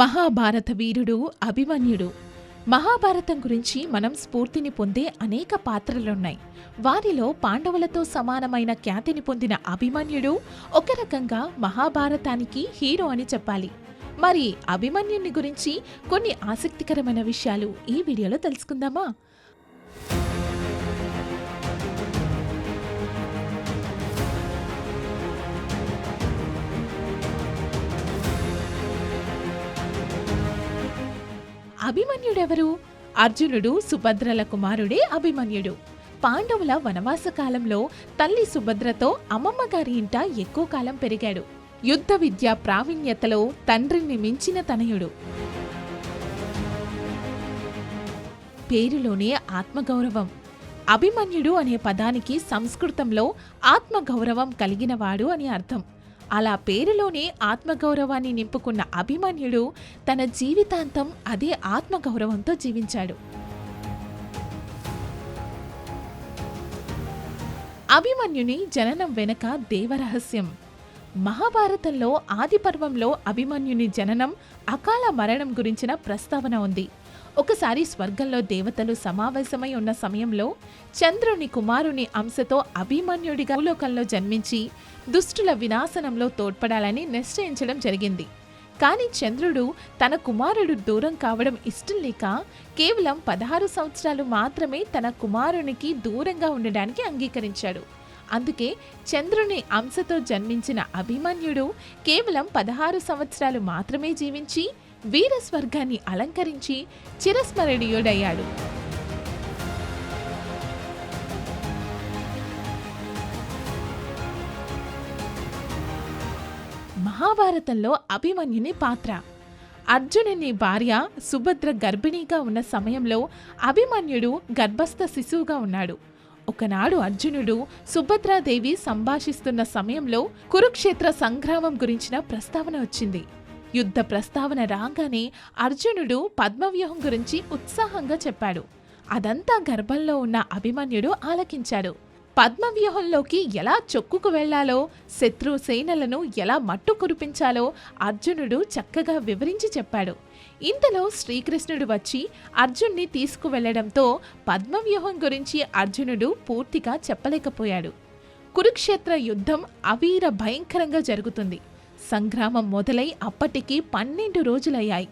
మహాభారత వీరుడు అభిమన్యుడు. మహాభారతం గురించి మనం స్ఫూర్తిని పొందే అనేక పాత్రలున్నాయి. వారిలో పాండవులతో సమానమైన ఖ్యాతిని పొందిన అభిమన్యుడు ఒక రకంగా మహాభారతానికి హీరో అని చెప్పాలి. మరి అభిమన్యుని గురించి కొన్ని ఆసక్తికరమైన విషయాలు ఈ వీడియోలో తెలుసుకుందామా? అభిమన్యుడెవరు? అర్జునుడు సుభద్రల కుమారుడే అభిమన్యుడు. పాండవుల వనవాస కాలంలో తల్లి సుభద్రతో అమ్మమ్మ గారి ఇంట ఎక్కువ కాలం పెరిగాడు. యుద్ధ విద్య ప్రావీణ్యతలో తండ్రిని మించిన తనయుడు. పేరులోనే ఆత్మగౌరవం. అభిమన్యుడు అనే పదానికి సంస్కృతంలో ఆత్మగౌరవం కలిగినవాడు అని అర్థం. అలా పేరులోనే ఆత్మగౌరవాన్ని నింపుకున్న అభిమన్యుడు తన జీవితాంతం అదే ఆత్మగౌరవంతో జీవించాడు. అభిమన్యుని జననం వెనక దేవరహస్యం. మహాభారతంలో ఆది పర్వంలో అభిమన్యుని జననం అకాల మరణం గురించిన ప్రస్తావన ఉంది. ఒకసారి స్వర్గంలో దేవతలు సమావేశమై ఉన్న సమయంలో చంద్రుని కుమారుని అంశతో అభిమన్యుడిగా భూలోకంలో జన్మించి దుష్టుల వినాశనంలో తోడ్పడాలని నిశ్చయించడం జరిగింది. కానీ చంద్రుడు తన కుమారుడు దూరం కావడం ఇష్టం లేక కేవలం పదహారు సంవత్సరాలు మాత్రమే తన కుమారునికి దూరంగా ఉండడానికి అంగీకరించాడు. అందుకే చంద్రుని అంశతో జన్మించిన అభిమన్యుడు కేవలం పదహారు సంవత్సరాలు మాత్రమే జీవించి వీర స్వర్గాన్ని అలంకరించి చిరస్మరణీయుడయ్యాడు. మహాభారతంలో అభిమన్యుని పాత్ర. అర్జునుని భార్య సుభద్ర గర్భిణీగా ఉన్న సమయంలో అభిమన్యుడు గర్భస్థ శిశువుగా ఉన్నాడు. ఒకనాడు అర్జునుడు సుభద్రాదేవి సంభాషిస్తున్న సమయంలో కురుక్షేత్ర సంగ్రామం గురించిన ప్రస్తావన వచ్చింది. యుద్ధ ప్రస్తావన రాగానే అర్జునుడు పద్మవ్యూహం గురించి ఉత్సాహంగా చెప్పాడు. అదంతా గర్భంలో ఉన్న అభిమన్యుడు ఆలకించాడు. పద్మవ్యూహంలోకి ఎలా చొక్కుకు వెళ్ళాలో శత్రు సేనలను ఎలా మట్టు కురిపించాలో అర్జునుడు చక్కగా వివరించి చెప్పాడు. ఇంతలో శ్రీకృష్ణుడు వచ్చి అర్జున్ని తీసుకువెళ్ళడంతో పద్మవ్యూహం గురించి అర్జునుడు పూర్తిగా చెప్పలేకపోయాడు. కురుక్షేత్ర యుద్ధం అవీర భయంకరంగా జరుగుతుంది. సంగ్రామం మొదలై అప్పటికి పన్నెండు రోజులయ్యాయి.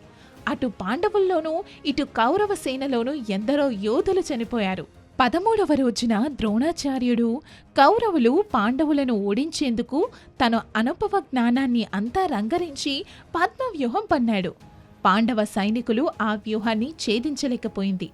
అటు పాండవుల్లోనూ ఇటు కౌరవ సేనలోనూ ఎందరో యోధులు చనిపోయారు. పదమూడవ రోజున ద్రోణాచార్యుడు కౌరవులు పాండవులను ఓడించేందుకు తన అనుభవ జ్ఞానాన్ని అంతా రంగరించి పద్మవ్యూహం పన్నాడు. పాండవ సైనికులు ఆ వ్యూహాన్ని ఛేదించలేకపోయింది.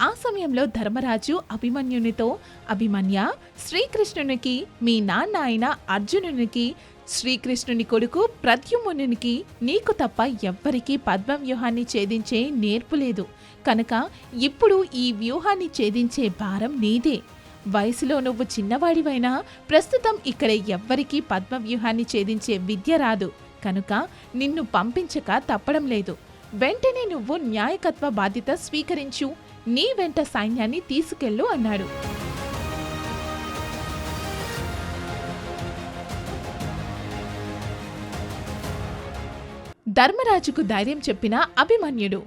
ఆ సమయంలో ధర్మరాజు అభిమన్యునితో అభిమన్య శ్రీకృష్ణునికి మీ నాన్న అయిన అర్జునునికి శ్రీకృష్ణుని కొడుకు ప్రద్యుమ్నునికి నీకు తప్ప ఎవ్వరికీ పద్మవ్యూహాన్ని ఛేదించే నేర్పులేదు కనుక ఇప్పుడు ఈ వ్యూహాన్ని ఛేదించే భారం నీదే. వయసులో నువ్వు చిన్నవాడివైనా ప్రస్తుతం ఇక్కడ ఎవ్వరికీ పద్మవ్యూహాన్ని ఛేదించే విద్య రాదు. కనుక నిన్ను పంపించక తప్పడం లేదు. వెంటనే నువ్వు న్యాయకత్వ బాధ్యత స్వీకరించు. నీ వెంట సైన్యాన్ని తీసుకెళ్ళు అన్నాడు. ధర్మరాజుకు ధైర్యం చెప్పిన అభిమన్యుడు.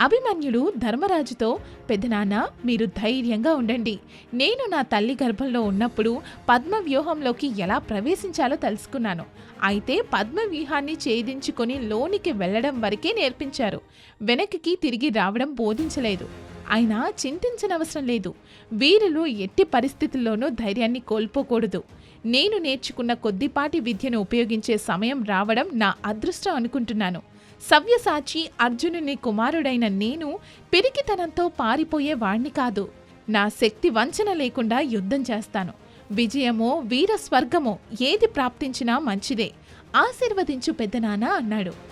అభిమన్యుడు ధర్మరాజుతో పెద్దనాన్న మీరు ధైర్యంగా ఉండండి. నేను నా తల్లి గర్భంలో ఉన్నప్పుడు పద్మవ్యూహంలోకి ఎలా ప్రవేశించాలో తెలుసుకున్నాను. అయితే పద్మవ్యూహాన్ని ఛేదించుకొని లోనికి వెళ్ళడం వరకే నేర్పించారు. వెనక్కి తిరిగి రావడం బోధించలేదు. అయినా చింతించనవసరం లేదు. వీరులు ఎట్టి పరిస్థితుల్లోనూ ధైర్యాన్ని కోల్పోకూడదు. నేను నేర్చుకున్న కొద్దిపాటి విద్యను ఉపయోగించే సమయం రావడం నా అదృష్టం అనుకుంటున్నాను. సవ్యసాచి అర్జునుని కుమారుడైన నేను పిరికితనంతో పారిపోయే వాణ్ణి కాదు. నా శక్తి వంచన లేకుండా యుద్ధం చేస్తాను. విజయమో వీర స్వర్గమో ఏది ప్రాప్తించినా మంచిదే. ఆశీర్వదించు పెద్దనాన్న అన్నాడు.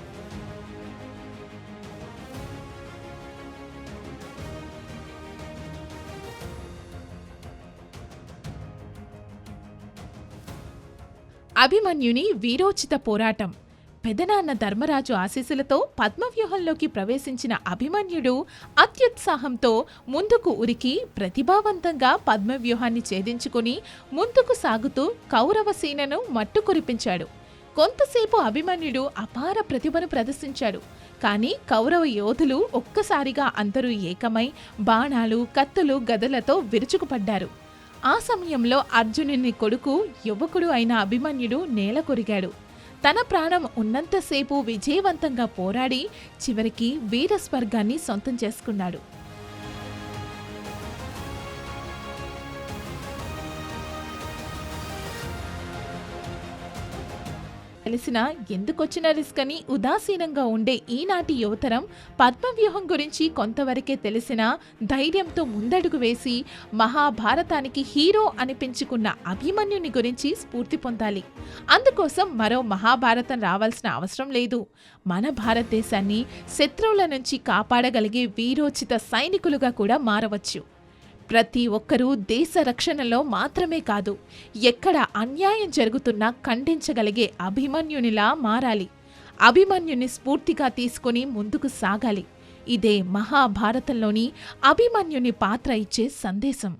అభిమన్యుని వీరోచిత పోరాటం. పెదనాన్న ధర్మరాజు ఆశీస్సులతో పద్మవ్యూహంలోకి ప్రవేశించిన అభిమన్యుడు అత్యుత్సాహంతో ముందుకు ఉరికి ప్రతిభావంతంగా పద్మవ్యూహాన్ని ఛేదించుకుని ముందుకు సాగుతూ కౌరవ సేనను మట్టు కురిపించాడు. కొంతసేపు అభిమన్యుడు అపార ప్రతిభను ప్రదర్శించాడు. కానీ కౌరవ యోధులు ఒక్కసారిగా అందరూ ఏకమై బాణాలు కత్తులు గదలతో విరుచుకుపడ్డారు. ఆ సమయంలో అర్జునుని కొడుకు యువకుడు అయిన అభిమన్యుడు నేల కొరిగాడు. తన ప్రాణం ఉన్నంతసేపు విజయవంతంగా పోరాడి చివరికి వీరస్వర్గాన్ని సొంతం చేసుకున్నాడు. తెలిసిన ఎందుకొచ్చిన రిస్క్ అని ఉదాసీనంగా ఉండే ఈనాటి యువతరం పద్మవ్యూహం గురించి కొంతవరకే తెలిసిన ధైర్యంతో ముందడుగు వేసి మహాభారతానికి హీరో అనిపించుకున్న అభిమన్యుని గురించి స్ఫూర్తి పొందాలి. అందుకోసం మరో మహాభారతం రావాల్సిన అవసరం లేదు. మన భారతదేశాన్ని శత్రువుల నుంచి కాపాడగలిగే వీరోచిత సైనికులుగా కూడా మారవచ్చు. ప్రతి ఒక్కరూ దేశ రక్షణలో మాత్రమే కాదు ఎక్కడ అన్యాయం జరుగుతున్నా ఖండించగలిగే అభిమన్యునిలా మారాలి. అభిమన్యుని స్ఫూర్తిగా తీసుకుని ముందుకు సాగాలి. ఇదే మహాభారతంలోని అభిమన్యుని పాత్ర ఇచ్చే సందేశం.